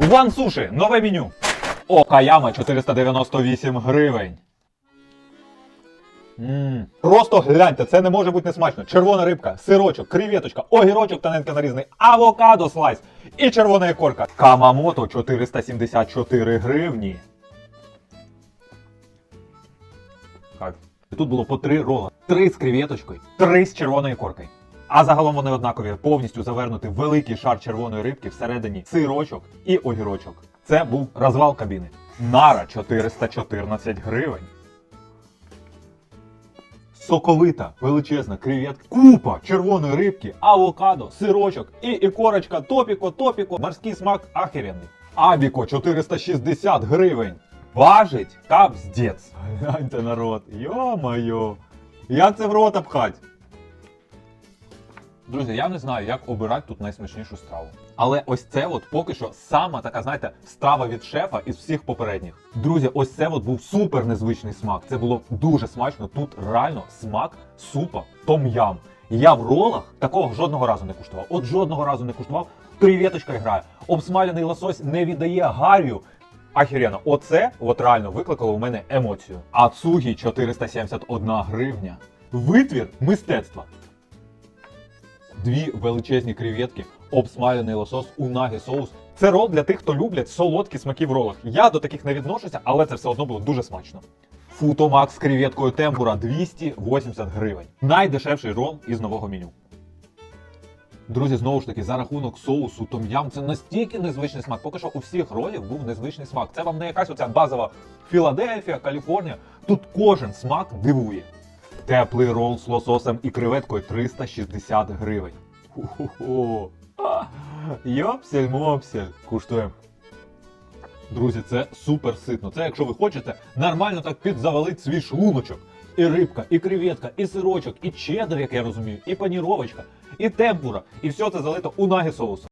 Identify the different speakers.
Speaker 1: Ван суші, нове меню. Окаяма 498 гривень. Ммм, просто гляньте, це не може бути несмачно. Червона рибка, сирочок, креветочка, огірочок тоненько нарізаний, авокадо слайс і червона ікорка. Камамото 474 гривні. Так. Тут було по три рола. Три з креветочкою, три з червоною коркою. А загалом вони однакові, повністю завернути великий шар червоної рибки всередині сирочок і огірочок. Це був розвал кабіни. Нара 414 гривень. Соковита, величезна креветка, купа червоної рибки, авокадо, сирочок і ікорочка топіко, топіко. Морський смак ахеренний. Абіко 460 гривень. Важить капздець. Гляньте народ. Йо-моє. Як це в рота пхать? Друзі, я не знаю, як обирати тут найсмачнішу страву. Але ось це от поки що сама така, знаєте, страва від шефа із всіх попередніх. Друзі, ось це от був супер незвичний смак. Це було дуже смачно. Тут реально смак супа том-ям. Я в ролах такого жодного разу не куштував. От жодного разу не куштував. Креветочка грає. Обсмалений лосось не віддає гарю. Ахірено, оце от реально викликало у мене емоцію. Ацугі 471 гривня. Витвір мистецтва. Дві величезні креветки, обсмалений лосос, унагі соус. Це рол для тих, хто люблять солодкі смаки в ролах. Я до таких не відношуся, але це все одно було дуже смачно. Футомакс з креветкою темпура 280 гривень. Найдешевший рол із нового меню. Друзі, знову ж таки, за рахунок соусу том-ям це настільки незвичний смак. Поки що у всіх ролів був незвичний смак. Це вам не якась оця базова Філадельфія, Каліфорнія. Тут кожен смак дивує. Теплий рол з лососем і креветкою 360 гривень. Ху-ху-ху. Йопсель-мопсель. Куштуємо. Друзі, це супер ситно. Це якщо ви хочете нормально так підзавалити свій шлуночок. І рибка, і креветка, і сирочок, і чеддер, як я розумію, і паніровочка, і темпура. І все це залито унагі соусом.